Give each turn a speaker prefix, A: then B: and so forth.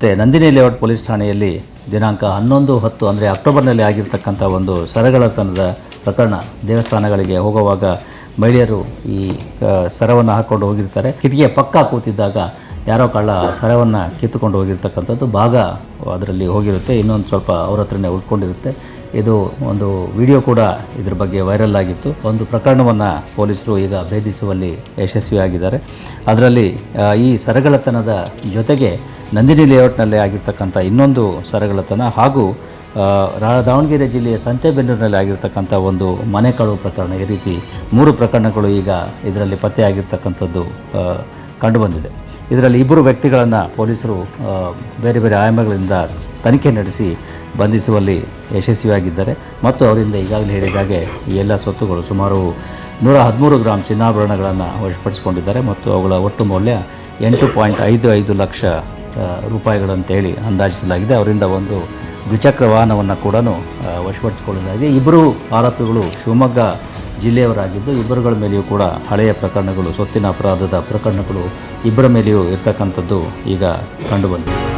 A: ಮತ್ತು Nandini layout police ಠಾಣೆಯಲ್ಲಿ ದಿನಾಂಕ ಹನ್ನೊಂದು, ಹತ್ತು ಅಂದರೆ ಅಕ್ಟೋಬರ್ನಲ್ಲಿ ಆಗಿರ್ತಕ್ಕಂಥ ಒಂದು ಸರಗಳತನದ ಪ್ರಕರಣ ದೇವಸ್ಥಾನಗಳಿಗೆ ಹೋಗುವಾಗ ಮಹಿಳೆಯರು ಈ ಸರವನ್ನು ಹಾಕ್ಕೊಂಡು ಹೋಗಿರ್ತಾರೆ. ಕಿಟಕಿಯ ಪಕ್ಕ ಕೂತಿದ್ದಾಗ ಯಾರೋ ಕಳ್ಳ ಸರವನ್ನು ಕಿತ್ತುಕೊಂಡು ಹೋಗಿರ್ತಕ್ಕಂಥದ್ದು ಭಾಗ ಅದರಲ್ಲಿ ಹೋಗಿರುತ್ತೆ. ಇನ್ನೊಂದು ಸ್ವಲ್ಪ ಅವ್ರ ಹತ್ರನೇ ಉಳ್ಕೊಂಡಿರುತ್ತೆ. ಇದು ಒಂದು ವಿಡಿಯೋ ಕೂಡ ಇದ್ರ ಬಗ್ಗೆ ವೈರಲ್ ಆಗಿತ್ತು. ಒಂದು ಪ್ರಕರಣವನ್ನು ಪೊಲೀಸರು ಈಗ ಭೇದಿಸುವಲ್ಲಿ ಯಶಸ್ವಿಯಾಗಿದ್ದಾರೆ. ಅದರಲ್ಲಿ ಈ ಸರಗಳತನದ ಜೊತೆಗೆ ನಂದಿನಿ ಲೇಔಟ್ನಲ್ಲಿ ಆಗಿರ್ತಕ್ಕಂಥ ಇನ್ನೊಂದು ಸರಗಳತನ ಹಾಗೂ ದಾವಣಗೆರೆ ಜಿಲ್ಲೆಯ ಸಂತೆಬೆನ್ನೂರಿನಲ್ಲಿ ಆಗಿರ್ತಕ್ಕಂಥ ಒಂದು ಮನೆ ಕಳುವು ಪ್ರಕರಣ ಈ ರೀತಿ ಮೂರು ಪ್ರಕರಣಗಳು ಈಗ ಇದರಲ್ಲಿ ಪತ್ತೆಯಾಗಿರ್ತಕ್ಕಂಥದ್ದು ಆಗಿರ್ತಕ್ಕಂಥದ್ದು ಕಂಡುಬಂದಿದೆ. ಇದರಲ್ಲಿ ಇಬ್ಬರು ವ್ಯಕ್ತಿಗಳನ್ನು ಪೊಲೀಸರು ಬೇರೆ ಬೇರೆ ಆಯಾಮಗಳಿಂದ ತನಿಖೆ ನಡೆಸಿ ಬಂಧಿಸುವಲ್ಲಿ ಯಶಸ್ವಿಯಾಗಿದ್ದಾರೆ ಮತ್ತು ಅವರಿಂದ ಈಗಾಗಲೇ ಹೇಳಿದಾಗೆ ಈ ಎಲ್ಲ ಸ್ವತ್ತುಗಳು ಸುಮಾರು ನೂರ ಹದಿಮೂರು ಗ್ರಾಮ್ ಚಿನ್ನಾಭರಣಗಳನ್ನು ವಶಪಡಿಸಿಕೊಂಡಿದ್ದಾರೆ ಮತ್ತು ಅವುಗಳ ಒಟ್ಟು ಮೌಲ್ಯ ಎಂಟು ಪಾಯಿಂಟ್ ಐದು ಐದು ಲಕ್ಷ ರೂಪಾಯಿಗಳಂತೇಳಿ ಅಂದಾಜಿಸಲಾಗಿದೆ. ಅವರಿಂದ ಒಂದು ದ್ವಿಚಕ್ರ ವಾಹನವನ್ನು ಕೂಡ ವಶಪಡಿಸಿಕೊಳ್ಳಲಾಗಿದೆ. ಇಬ್ಬರು ಆರೋಪಿಗಳು ಶಿವಮೊಗ್ಗ ಜಿಲ್ಲೆಯವರಾಗಿದ್ದು, ಇಬ್ಬರುಗಳ ಮೇಲೆಯೂ ಕೂಡ ಹಳೆಯ ಪ್ರಕರಣಗಳು, ಸೊತ್ತಿನ ಅಪರಾಧದ ಪ್ರಕರಣಗಳು ಇಬ್ಬರ ಮೇಲೆಯೂ ಇರ್ತಕ್ಕಂಥದ್ದು ಈಗ ಕಂಡುಬಂದಿದೆ